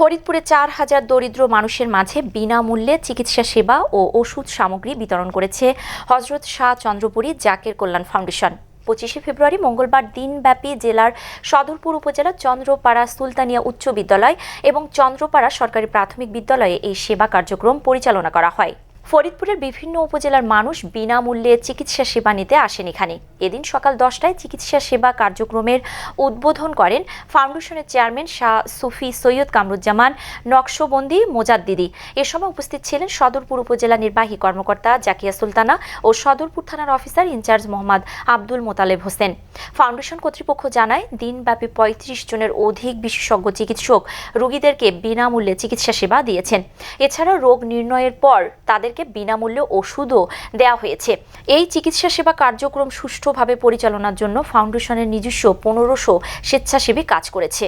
ফরিদপুরে চার হাজার দরিদ্র মানুষের মাঝে বিনামূল্যে চিকিৎসা সেবা ও ওষুধ সামগ্রী বিতরণ করেছে হজরত শাহ চন্দ্রপুরী জাকের কল্যাণ ফাউন্ডেশন। পঁচিশে ফেব্রুয়ারি মঙ্গলবার দিনব্যাপী জেলার সদরপুর উপজেলার চন্দ্রপাড়া সুলতানিয়া উচ্চ বিদ্যালয় এবং চন্দ্রপাড়া সরকারি প্রাথমিক বিদ্যালয়ে এই সেবা কার্যক্রম পরিচালনা করা হয়। ফরিদপুরের বিভিন্ন উপজেলার মানুষ বিনামূল্যে চিকিৎসা সেবা নিতে আসেন এখানে। এদিন সকাল দশটায় চিকিৎসা সেবা কার্যক্রমের উদ্বোধন করেন ফাউন্ডেশনের চেয়ারম্যান শাহ সুফি সৈয়দ কামরুজ্জামান, নকশবন্দি মোজাদ্দিদি। এ সময় উপস্থিত ছিলেন সদরপুর উপজেলা নির্বাহী কর্মকর্তা জাকিয়া সুলতানা ও সদরপুর থানার officer in charge Mohammad Abdul Motaleb Hossain. Foundation কর্তৃপক্ষ জানায়, দিনব্যাপী পঁয়ত্রিশ জনের অধিক বিশেষজ্ঞ চিকিৎসক রোগীদেরকে বিনামূল্যে চিকিৎসা সেবা দিয়েছেন। এছাড়াও রোগ নির্ণয়ের পর তাদেরকে বিনামূল্যে ওষুধও দেওয়া হয়েছে। এই চিকিৎসা সেবা কার্যক্রম সুষ্ঠুভাবে পরিচালনার জন্য ফাউন্ডেশনের নিজস্ব পনেরোশো স্বেচ্ছাসেবী কাজ করেছে।